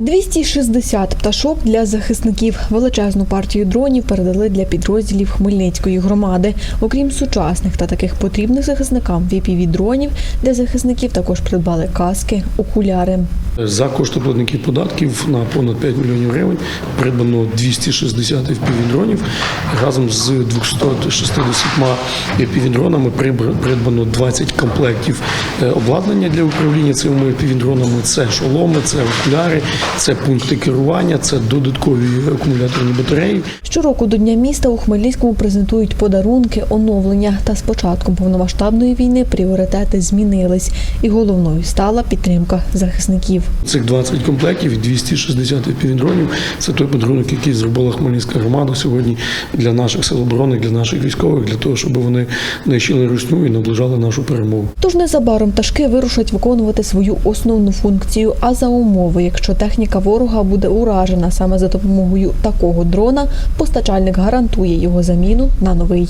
260 пташок для захисників. Величезну партію дронів передали для підрозділів Хмельницької громади. Окрім сучасних та таких потрібних захисникам vpv дронів для захисників також придбали каски, окуляри. За кошти платників податків на понад 5 мільйонів гривень придбано 260 FPV-дронів. Разом з 260 FPV-дронами придбано 20 комплектів е, обладнання для управління цими FPV-дронами. Це шоломи, це окуляри, це пункти керування, це додаткові акумуляторні батареї. Щороку до Дня міста у Хмельницькому презентують подарунки, оновлення. Та з початком повномасштабної війни пріоритети змінились, і головною стала підтримка захисників. Цих 20 комплектів і 260 FPV-дронів – це той подарунок, який зробила Хмельницька громада сьогодні для наших сил оборони, для наших військових, для того, щоб вони нищили русню і наближали нашу перемогу. Тож незабаром пташки вирушать виконувати свою основну функцію. А за умови, якщо техніка ворога буде уражена саме за допомогою такого дрона, постачальник гарантує його заміну на новий.